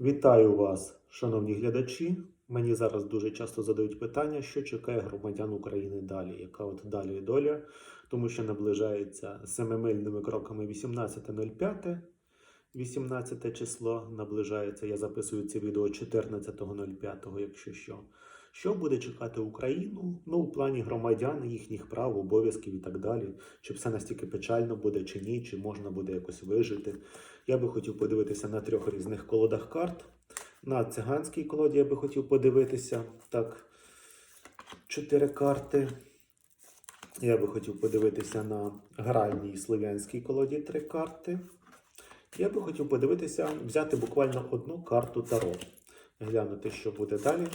Вітаю вас, шановні глядачі. Мені зараз дуже часто задають питання, що чекає громадян України далі, яка от далі доля, тому що наближається семимильними кроками 18.05. 18 число наближається. Я записую це відео 14.05, якщо що. Що буде чекати Україну? Ну, у плані громадян, їхніх прав, обов'язків і так далі. Чи все настільки печально буде, чи ні, чи можна буде якось вижити. Я би хотів подивитися на трьох різних колодах карт. На циганській колоді я би хотів подивитися. Так, чотири карти. Я би хотів подивитися на гральній слов'янській колоді три карти. Я би хотів подивитися, взяти буквально одну карту Таро. Глянути, що буде далі.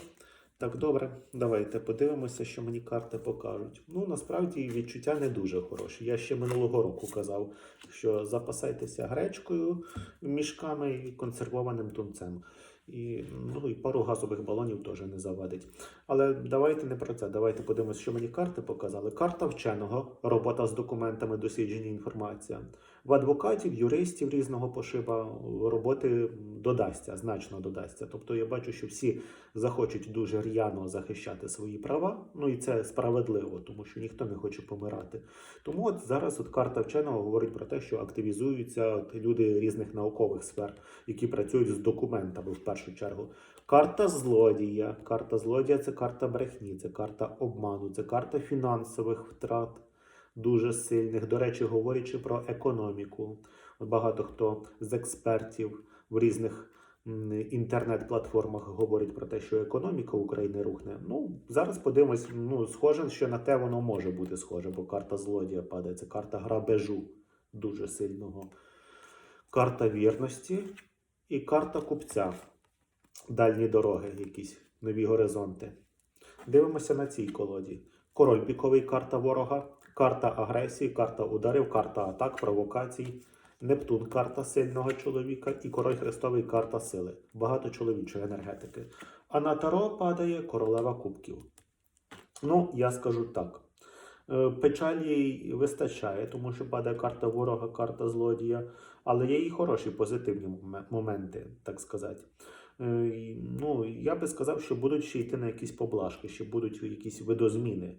Так, добре, давайте подивимося, що мені карти покажуть. Ну, насправді відчуття не дуже хороші. Я ще минулого року казав, що запасайтеся гречкою, мішками і консервованим тунцем. І, ну, і пару газових балонів теж не завадить. Але давайте не про це. Давайте подивимося, що мені карти показали. Карта вченого, робота з документами, дослідження інформація. В адвокатів, юристів різного пошиба роботи додасться, значно додасться. Тобто я бачу, що всі захочуть дуже р'яно захищати свої права. Ну і це справедливо, тому що ніхто не хоче помирати. Тому от зараз от карта вченого говорить про те, що активізуються от люди різних наукових сфер, які працюють з документами в першу чергу. Карта злодія. Карта злодія це карта брехні, це карта обману, це карта фінансових втрат дуже сильних. До речі, говорячи про економіку. Багато хто з експертів в різних інтернет-платформах говорить про те, що економіка України рухне. Ну, зараз подивимось, ну, схоже, що на те воно може бути схоже, бо карта злодія падає. Це карта грабежу дуже сильного. Карта вірності і карта купця. Дальні дороги, якісь нові горизонти. Дивимося на цій колоді. Король піковий карта ворога, карта агресії, карта ударів, карта атак, провокацій, Нептун карта сильного чоловіка і король хрестовий карта сили. Багато чоловічої енергетики. А на таро падає королева кубків. Ну, я скажу так. Е, Печалі вистачає, тому що падає карта ворога, карта злодія, але є і хороші позитивні моменти, так сказати. Е, Ну, я би сказав, що будуть ще йти на якісь поблажки, ще будуть якісь видозміни.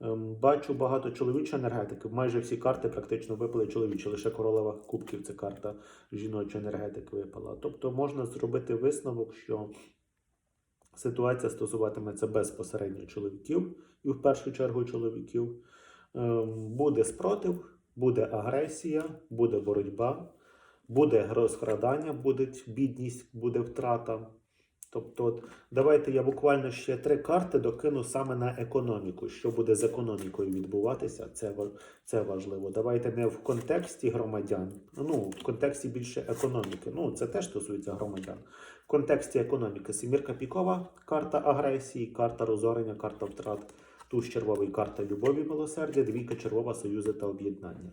Ем, Бачу багато чоловічої енергетики. Майже всі карти практично випали чоловічі. Лише королева кубків це карта жіночої енергетики випала. Тобто можна зробити висновок, що ситуація стосуватиметься безпосередньо чоловіків, і в першу чергу чоловіків. Ем, Буде спротив, буде агресія, буде боротьба, буде розкрадання, буде бідність, буде втрата. Тобто, от, давайте я буквально ще три карти докину саме на економіку. Що буде з економікою відбуватися, це, це важливо. Давайте не в контексті громадян, ну, в контексті більше економіки. Ну, це теж стосується громадян. В контексті економіки Семірка Пікова, карта агресії, карта розорення, карта втрат. Туз червовий карта любові, милосердя, двійка червова союзи та об'єднання.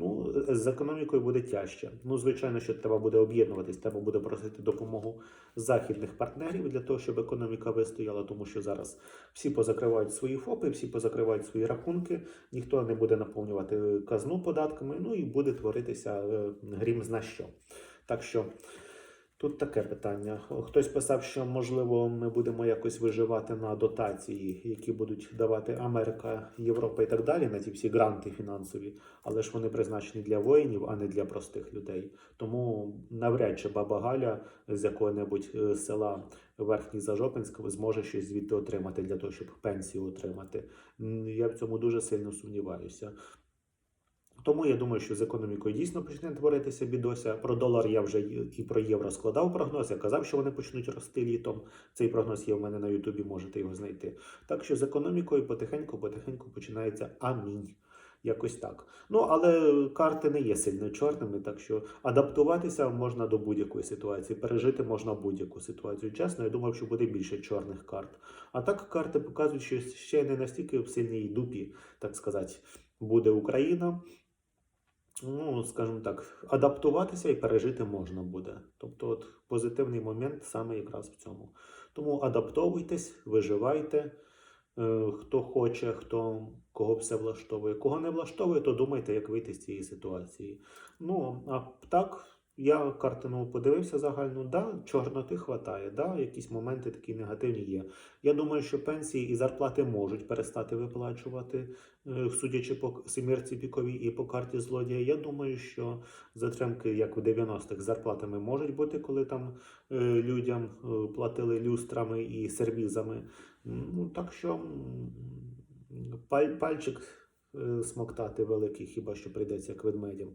Ну, з економікою буде тяжче. Ну, звичайно, що треба буде об'єднуватись, треба буде просити допомогу західних партнерів для того, щоб економіка вистояла, тому що зараз всі позакривають свої ФОПи, всі позакривають свої рахунки, ніхто не буде наповнювати казну податками, ну і буде творитися е, грім зна що. Так що тут таке питання. Хтось писав, що можливо ми будемо якось виживати на дотації, які будуть давати Америка, Європа і так далі, на ті всі гранти фінансові, але ж вони призначені для воїнів, а не для простих людей. Тому навряд чи баба Галя з якого-небудь е, села Верхній Зажопинськ зможе щось звідти отримати для того, щоб пенсію отримати. Я в цьому дуже сильно сумніваюся. Тому я думаю, що з економікою дійсно почне творитися бідося. Про долар я вже і про євро складав прогноз. Я казав, що вони почнуть рости літом. Цей прогноз є в мене на Ютубі, можете його знайти. Так що з економікою потихеньку-потихеньку починається амінь. Якось так. Ну, але карти не є сильно чорними, так що адаптуватися можна до будь-якої ситуації, пережити можна будь-яку ситуацію. Чесно, я думав, що буде більше чорних карт. А так карти показують, що ще не настільки в сильній дупі, так сказати, буде Україна. Ну, скажімо так, адаптуватися і пережити можна буде. Тобто, от позитивний момент саме якраз в цьому. Тому адаптовуйтесь, виживайте. Е, Хто хоче, хто кого все влаштовує. Кого не влаштовує, то думайте, як вийти з цієї ситуації. Ну, а так, Я картину подивився загальну, да, чорноти хватає, да, якісь моменти такі негативні є. Я думаю, що пенсії і зарплати можуть перестати виплачувати, е, судячи по семірці піковій і по карті злодія. Я думаю, що затримки, як в 90-х, зарплатами можуть бути, коли там е, людям е, платили люстрами і сервізами. Ну, так що паль, пальчик смоктати великий, хіба що прийдеться як ведмедям.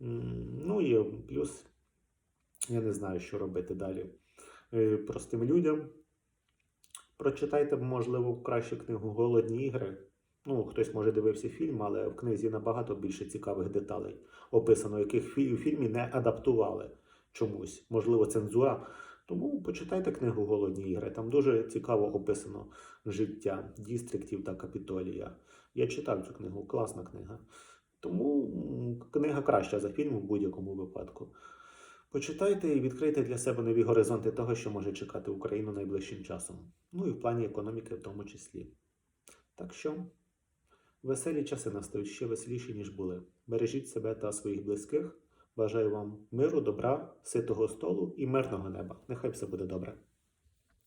Ну і плюс я не знаю, що робити далі е, простим людям. Прочитайте, можливо, краще книгу Голодні ігри. Ну, хтось може дивився фільм, але в книзі набагато більше цікавих деталей описано, яких у фільмі не адаптували чомусь. Можливо, цензура. Тому почитайте книгу Голодні ігри. Там дуже цікаво описано життя дістриктів та капітолія. Я читав цю книгу, класна книга. Тому книга краща за фільм в будь-якому випадку. Почитайте і відкрийте для себе нові горизонти того, що може чекати Україну найближчим часом. Ну і в плані економіки в тому числі. Так що веселі часи настають ще веселіші, ніж були. Бережіть себе та своїх близьких. Бажаю вам миру, добра, ситого столу і мирного неба. Нехай все буде добре.